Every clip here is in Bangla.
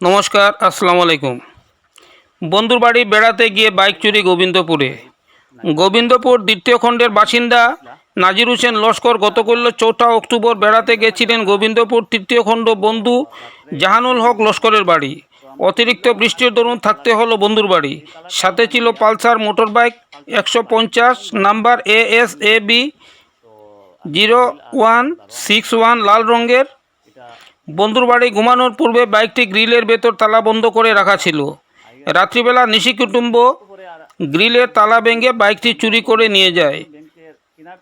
নমস্কার, আসসালামু আলাইকুম। বন্ধুর বাড়ি বেড়াতে গিয়ে বাইক চুরি গোবিন্দপুরে। গোবিন্দপুর দ্বিতীয় খণ্ডের বাসিন্দা নাজির হোসেন লস্কর গতকাল চৌঠা অক্টোবর বেড়াতে গেছিলেন গোবিন্দপুর তৃতীয় খণ্ড বন্ধু জাহানুল হক লস্করের বাড়ি। অতিরিক্ত বৃষ্টির দরুন থাকতে হলো বন্ধুর বাড়ি। সাথে ছিল পালসার মোটর বাইক একশো পঞ্চাশ number A S A B zero one six one লাল রঙের। বন্ধুর বাড়ি ঘুমানোর পূর্বে বাইকটি গ্রিলের ভেতর তালা বন্ধ করে রাখা ছিল। রাত্রিবেলা নিশি কুটুম্ব গ্রিলের তালা ভেঙে বাইকটি চুরি করে নিয়ে যায়।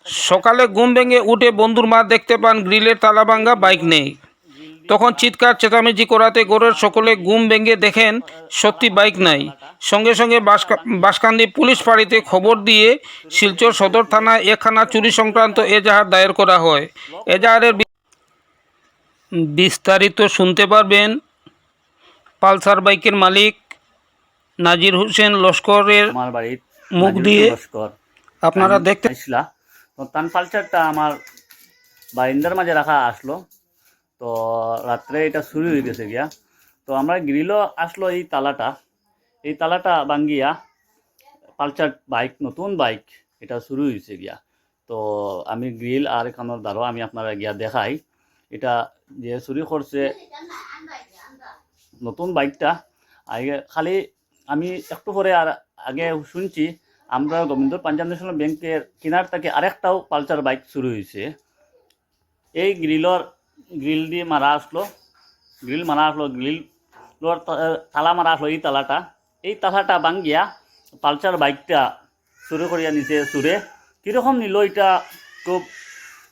সকালে ঘুম ভেঙে উঠে বন্ধুর মা দেখতে পান গ্রিলের তালা ভাঙ্গা বাইক নেই। তখন চিৎকার, চেঁচামেচি করাতে গোরের সকলে ঘুম ভেঙে দেখেন সত্যি বাইক নাই। সঙ্গে সঙ্গে বাসকা- বাসকান্দি পুলিশ ফাঁড়িতে খবর দিয়ে শিলচর সদর থানায় একখানা চুরি সংক্রান্ত এজাহার দায়ের করা হয়। এজাহারের বিস্তারিত শুনতে পারবেন পালসার বাইকের মালিক নাজির হোসেন লস্করের মুখ দিয়ে লস্কর। আপনারা দেখতে তো তান পালচারটা আমার বারিন্দার মাঝে রাখা আসলো। তো রাত্রে এটা শুরু হয়ে গেছে গিয়া। তো আমরা গ্রিলও আসলো এই তালাটা। এই তালাটা ভাঙ্গিয়া পালচার বাইক নতুন বাইক এটা শুরু হয়েছে গিয়া। তো আমি গ্রিল আর এখানোর দ্বারা আমি আপনারা গিয়া দেখাই। এটা যে চুরি করছে, নতুন বাইকটা। আগে খালি আমি একটু পরে আর আগে শুনছি, আমরা গোবিন্দ পাঞ্জাব ন্যাশনাল ব্যাংকের কিনার থেকে আরেকটাও পালচার বাইক শুরু হয়েছে। এই গ্রিলর, গ্রিল দিয়ে মারা আসলো, গ্রিল মারা আসলো, গ্রিল তালা মারা আসলো এই তালাটা। এই তালাটা ভাঙ্গিয়া পালচার বাইকটা শুরু করিয়া নিছে সুরে কীরকম নিল এটা? খুব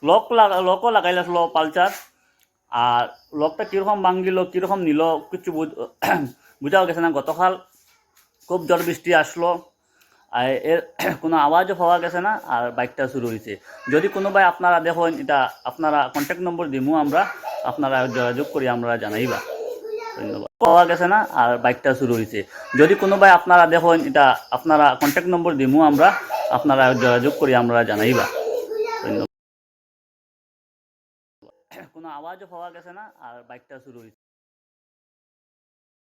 লক লাগা লকও আসলো পালচার আর লকটা কীরকম ভাঙ্গিল কীরকম নিল, কিছু বুঝ- বুঝাও গেছে না গতকাল। খুব ঝড় বৃষ্টি আসলো। আর এর কোনো আওয়াজও পাওয়া গেছে না, আর বাইকটা শুরু হয়েছে। যদি কোনো ভাই আপনারা দেখেন, এটা আপনারা কন্ট্যাক্ট নম্বর দিমু আমরা, আপনারা যোগাযোগ করি, আমরা জানাইবা। ধন্যবাদ। পাওয়া গেছে না, আর বাইকটা শুরু হয়েছে। যদি কোনো ভাই আপনারা দেখেন, এটা আপনারা কন্ট্যাক্ট নম্বর দিমু আমরা, আপনারা যোগাযোগ করি, আমরা জানাইবা। আওয়াজও পাওয়া গেছে না আর বাইকটা শুরু হয়েছে।